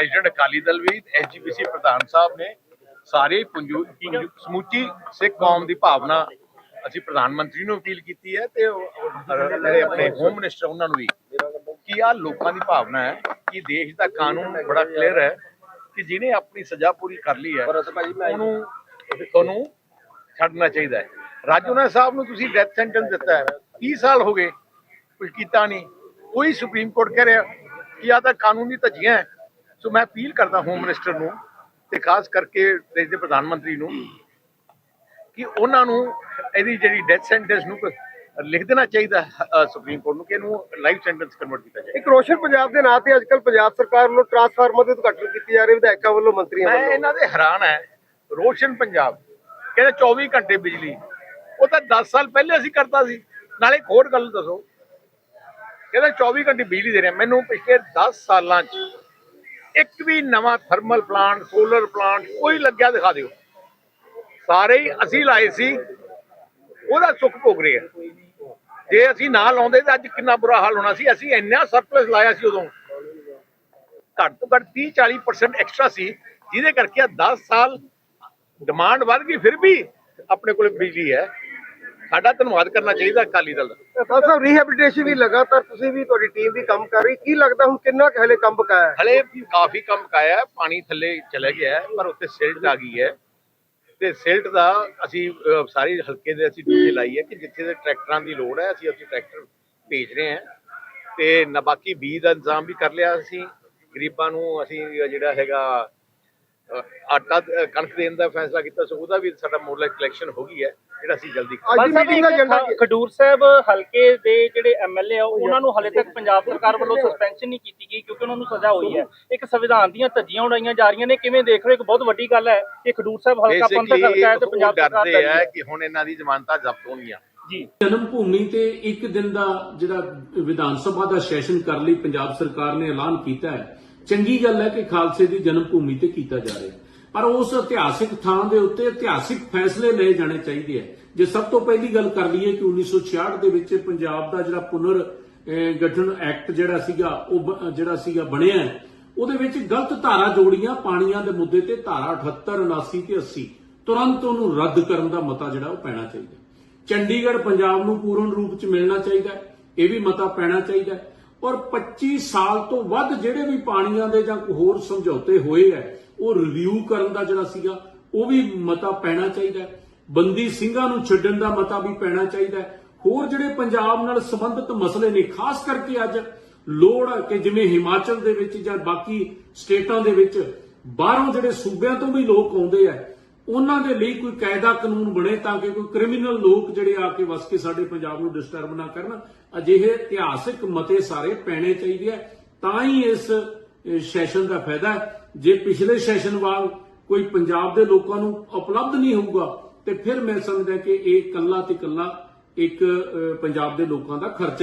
President Akali Dal ਵੀ SGPC ਪ੍ਰਧਾਨ ਸਾਹਿਬ ਨੇ ਸਾਰੇ ਸਮੁੱਚੀ ਸਿੱਖ ਕੌਮ ਦੀ ਭਾਵਨਾ ਅਸੀਂ ਪ੍ਰਧਾਨ ਮੰਤਰੀ ਨੂੰ ਅਪੀਲ ਕੀਤੀ ਹੈ ਤੇ ਜਿਹੜੇ ਆਪਣੇ ਹੋਮ ਮਿਨਿਸਟਰ ਉਹਨਾਂ ਨੂੰ ਵੀ ਕਿ ਆ ਲੋਕਾਂ ਦੀ ਭਾਵਨਾ ਹੈ ਕਿ ਦੇਸ਼ ਦਾ ਕਾਨੂੰਨ ਬੜਾ ਕਲੀਅਰ ਹੈ ਕਿ ਜਿਹਨੇ ਆਪਣੀ ਸਜ਼ਾ ਪੂਰੀ ਕਰ ਲਈ ਹੈ ਉਹਨੂੰ ਤੁਹਾਨੂੰ ਛੱਡਣਾ ਚਾਹੀਦਾ ਹੈ। ਰਾਜੋਨਾ ਸਾਹਿਬ ਨੂੰ ਤੁਸੀਂ ਡੈਥ ਸੈਂਟੈਂਸ ਦਿੱਤਾ ਹੈ। 30 ਸਾਲ ਹੋ ਗਏ ਕੁਝ ਕੀਤਾ ਨਹੀਂ। ਕੋਈ ਸੁਪਰੀਮ ਕੋਰਟ ਕਹਿ ਰਿਹਾ ਕਿ ਆ ਤਾਂ ਕਾਨੂੰਨੀ ਧੱਜੀਆਂ ਹੈ। ਸੋ ਮੈਂ ਅਪੀਲ ਕਰਦਾ ਹੋਮ ਮਿਨਿਸਟਰ ਨੂੰ ਤੇ ਖਾਸ ਕਰਕੇ ਦੇਸ਼ ਦੇ ਪ੍ਰਧਾਨ ਮੰਤਰੀ ਨੂੰ ਕਿ ਉਹਨਾਂ ਨੂੰ ਇਹਦੀ ਜਿਹੜੀ ਡੈਥ ਸੈਂਟੈਂਸ ਨੂੰ ਲਿਖ ਦੇਣਾ ਚਾਹੀਦਾ ਸੁਪਰੀਮ ਕੋਰਟ ਨੂੰ ਕਿ ਇਹਨੂੰ ਲਾਈਫ ਸੈਂਟੈਂਸ ਕਨਵਰਟ ਕੀਤਾ ਜਾਏ। ਇੱਕ ਰੋਸ਼ਨ ਪੰਜਾਬ ਦੇ ਨਾਂ ਤੇ ਅੱਜਕੱਲ ਪੰਜਾਬ ਸਰਕਾਰ ਵੱਲੋਂ ਟਰਾਂਸਫਾਰਮਰ ਦੇ ਉਦਘਾਟਨ ਕੀਤੀ ਜਾ ਰਹੀ ਵਿਧਾਇਕਾਂ ਵੱਲੋਂ ਮੰਤਰੀਆਂ ਮੈਂ ਵੱਲੋਂ। ਇਹਨਾਂ ਦੇ ਹੈਰਾਨ ਹੈ। ਰੋਸ਼ਨ ਪੰਜਾਬ ਕਹਿੰਦੇ 24 ਘੰਟੇ ਬਿਜਲੀ। ਉਹ ਤਾਂ 10 ਸਾਲ ਪਹਿਲੇ ਅਸੀਂ ਕਰਤਾ ਸੀ। ਨਾਲੇ ਹੋਰ ਗੱਲ ਦੱਸੋ। ਕਹਿੰਦੇ 24 ਘੰਟੇ ਬਿਜਲੀ ਦੇ ਰਹੇ। ਮੈਨੂੰ ਪਿਛਲੇ 10 ਸਾਲਾਂ 'ਚ ਇੱਕ ਵੀ ਨਵਾਂ ਥਰਮਲ ਪਲਾਂਟ, ਸੋਲਰ ਪਲਾਂਟ ਕੋਈ ਲੱਗਿਆ ਦਿਖਾ ਦਿਓ। ਸਾਰੇ ਹੀ ਅਸੀਂ ਲਾਏ ਸੀ, ਉਹਦਾ ਸੁੱਖ ਭੋਗ ਰਹੇ ਆ। ਜੇ ਅਸੀਂ ਨਾ ਲਾਉਂਦੇ ਤਾਂ ਅੱਜ ਕਿੰਨਾ ਬੁਰਾ ਹਾਲ ਹੋਣਾ ਸੀ। ਅਸੀਂ ਇੰਨਾ ਸਰਪਲਸ ਲਾਇਆ ਸੀ ਉਦੋਂ। ਘੱਟ ਤੋਂ ਘੱਟ 30 40% ਐਕਸਟਰਾ ਸੀ, ਜਿਹਦੇ ਕਰਕੇ ਆ 10 ਸਾਲ ਡਿਮਾਂਡ ਵੱਧ ਗਈ, ਫਿਰ ਵੀ ਆਪਣੇ ਕੋਲ ਬਿਜਲੀ ਹੈ। ਸਾਡਾ ਧੰਨਵਾਦ ਕਰਨਾ ਚਾਹੀਦਾ ਅਕਾਲੀ ਦਲ ਦਾ। ਖਾਨ ਸਾਹਿਬ ਰੀਹੈਬਿਲਿਟੇਸ਼ਨ ਵੀ ਲਗਾਤਾਰ ਤੁਸੀਂ ਵੀ ਤੁਹਾਡੀ ਟੀਮ ਵੀ ਕੰਮ ਕਰ ਰਹੀ। ਕੀ ਲੱਗਦਾ ਹੁਣ ਕਿੰਨਾ ਕੁ ਹਲੇ ਕੰਮ ਬਕਾਇਆ ਹੈ? ਹਲੇ ਕਾਫੀ ਕੰਮ ਕਾਇਆ ਹੈ, ਪਾਣੀ ਥੱਲੇ ਚਲੇ ਗਿਆ ਹੈ, ਪਰ ਉੱਤੇ ਸਿਲਟ ਆ ਗਈ ਹੈ। ਤੇ ਸਿਲਟ ਦਾ ਅਸੀਂ ਅਹ, ਸਾਰੀ ਹਲਕੇ ਦੇ ਅਸੀਂ ਡਿਊਟੀ ਲਾਈ ਹੈ ਕਿ ਜਿੱਥੇ ਦੇ ਟਰੈਕਟਰਾਂ ਦੀ ਲੋੜ ਹੈ ਅਸੀਂ ਉੱਥੇ ਟਰੈਕਟਰ ਭੇਜ ਰਹੇ ਹਾਂ। ਤੇ ਨਾ ਬਾਕੀ ਬੀਜ ਦਾ ਇੰਤਜ਼ਾਮ ਵੀ ਕਰ ਲਿਆ ਅਸੀਂ। ਗਰੀਬਾਂ ਨੂੰ ਅਸੀਂ ਜਿਹੜਾ ਹੈਗਾ ਆਟਾ ਕਣਕ ਦੇਣ ਦਾ ਫੈਸਲਾ ਕੀਤਾ ਸੋ ਉਹਦਾ ਵੀ ਸਾਡਾ ਮੋਡਲ ਕਲੈਕਸ਼ਨ ਹੋ ਗਈ ਹੈ ਜਿਹੜਾ ਅਸੀਂ ਜਲਦੀ ਅੱਜ ਮੀਟਿੰਗ ਦਾ ਖਡੂਰ ਸਾਹਿਬ ਹਲਕੇ ਦੇ ਜਿਹੜੇ ਐਮਐਲਏ ਆ ਉਹਨਾਂ ਨੂੰ ਹਲੇ ਤੱਕ ਪੰਜਾਬ ਸਰਕਾਰ ਵੱਲੋਂ ਸਸਪੈਂਸ਼ਨ ਨਹੀਂ ਕੀਤੀ ਗਈ ਕਿਉਂਕਿ ਉਹਨਾਂ ਨੂੰ ਸਜ਼ਾ ਹੋਈ ਹੈ। ਇੱਕ ਸੰਵਿਧਾਨ ਦੀਆਂ ਧੱਜੀਆਂ ਉਡਾਈਆਂ ਜਾ ਰਹੀਆਂ ਨੇ ਕਿਵੇਂ ਦੇਖ ਰਹੇ ਹੋ? ਇੱਕ ਬਹੁਤ ਵੱਡੀ ਗੱਲ ਹੈ ਕਿ ਖਡੂਰ ਸਾਹਿਬ ਹਲਕਾ ਪੰਥਕ ਹਲਕਾ ਹੈ ਤੇ ਪੰਜਾਬ ਸਰਕਾਰ ਡਰਦੇ ਦਾ ਹੈ ਕਿ ਹੁਣ ਇਹਨਾਂ ਦੀ ਜ਼ਮਾਨਤਾਂ ਜ਼ਬਤ ਹੋਣਗੀਆਂ। ਜੀ। ਜਨਮ ਭੂਮੀ ਤੇ ਇੱਕ ਦਿਨ ਦਾ ਜਿਹੜਾ ਵਿਧਾਨ ਸਭਾ ਦਾ ਸੈਸ਼ਨ ਕਰਨ ਲਈ ਪੰਜਾਬ ਸਰਕਾਰ ਨੇ ਐਲਾਨ ਕੀਤਾ ਹੈ ਚੰਗੀ ਗੱਲ ਹੈ ਕਿ ਖਾਲਸੇ ਦੀ ਜਨਮ ਭੂਮੀ ਤੇ ਕੀਤਾ ਜਾ ਰਿਹਾ ਪਰ ਉਸ ਇਤਿਹਾਸਿਕ ਥਾਂ ਦੇ ਉੱਤੇ ਇਤਿਹਾਸਿਕ ਫੈਸਲੇ ਲਏ ਜਾਣੇ ਚਾਹੀਦੇ ਹੈ। ਜੇ ਸਭ ਤੋਂ ਪਹਿਲੀ ਗੱਲ ਕਰ ਲਈਏ ਕਿ 1966 ਦੇ ਵਿੱਚ ਪੰਜਾਬ ਦਾ ਜਿਹੜਾ ਪੁਨਰ ਗਠਨ ਐਕਟ ਜਿਹੜਾ ਸੀਗਾ, ਉਹ ਜਿਹੜਾ ਸੀਗਾ ਬਣਿਆ ਉਹਦੇ ਵਿੱਚ ਗਲਤ ਧਾਰਾ ਜੋੜੀਆਂ ਪਾਣੀਆਂ ਦੇ ਮੁੱਦੇ ਤੇ ਧਾਰਾ 78 79 ਤੇ 80 ਤੁਰੰਤ ਉਹਨੂੰ ਰੱਦ ਕਰਨ ਦਾ ਮਤਾ ਜਿਹੜਾ ਉਹ ਪੈਣਾ ਚਾਹੀਦਾ ਚੰਡੀਗੜ੍ਹ ਪੰਜਾਬ ਨੂੰ ਪੂਰਨ ਰੂਪ ਚ ਮਿਲਣਾ ਚਾਹੀਦਾ ਹੈ। ਇਹ ਵੀ ਮਤਾ ਪੈਣਾ ਚਾਹੀਦਾ ਹੈ। ਔਰ 25 ਸਾਲ ਤੋਂ ਵੱਧ ਜਿਹੜੇ ਵੀ ਪਾਣੀਆਂ ਦੇ ਜਾਂ ਹੋਰ ਸਮਝੌਤੇ ਹੋਏ ਹੈ ਉਹ ਰਿਵਿਊ ਕਰਨ ਦਾ ਜਿਹੜਾ ਸੀਗਾ, ਉਹ ਵੀ ਮਤਾ ਪੈਣਾ ਚਾਹੀਦਾ ਬੰਦੀ ਸਿੰਘਾਂ ਨੂੰ ਛੱਡਣ ਦਾ ਮਤਾ ਵੀ ਪੈਣਾ ਚਾਹੀਦਾ ਹੋਰ ਜਿਹੜੇ ਪੰਜਾਬ ਨਾਲ ਸੰਬੰਧਿਤ ਮਸਲੇ ਨੇ, ਖਾਸ ਕਰਕੇ ਅੱਜ ਲੋੜ ਹੈ ਕਿ ਜਿਵੇਂ ਹਿਮਾਚਲ ਦੇ ਵਿੱਚ ਜਾਂ ਬਾਕੀ ਸਟੇਟਾਂ ਦੇ ਵਿੱਚ ਬਾਹਰੋਂ ਜਿਹੜੇ ਸੂਬਿਆਂ ਤੋਂ ਵੀ ਲੋਕ ਆਉਂਦੇ ਆ ਉਹਨਾਂ ਦੇ ਲਈ ਕੋਈ ਕਾਇਦਾ ਕਾਨੂੰਨ ਬਣੇ ਤਾਂ ਕਿ ਕੋਈ ਕ੍ਰਿਮੀਨਲ ਲੋਕ ਜਿਹੜੇ ਆ ਕੇ ਵਸ ਕੇ ਸਾਡੇ ਪੰਜਾਬ ਨੂੰ ਡਿਸਟਰਬ ਨਾ ਕਰਨ, ਅਜਿਹੇ ਇਤਿਹਾਸਿਕ ਮਤੇ ਸਾਰੇ ਪੈਣੇ ਚਾਹੀਦੇ ਆ। ਤਾਂ ਹੀ ਇਸ ਸੈਸ਼ਨ ਦਾ ਫਾਇਦਾ ਜੇ ਪਿਛਲੇ ਸੈਸ਼ਨ ਵਾਂਗ ਕੋਈ ਪੰਜਾਬ ਦੇ ਲੋਕਾਂ ਨੂੰ ਉਪਲਬਧ ਨਹੀਂ ਹੋਊਗਾ, ਤੇ ਫਿਰ ਮੈਂ ਸਮਝਦਾ ਕਿ ਇਹ ਕੱਲਾ ਤੇ ਕੱਲਾ ਇੱਕ ਪੰਜਾਬ ਦੇ ਲੋਕਾਂ ਦਾ ਖਰਚਾ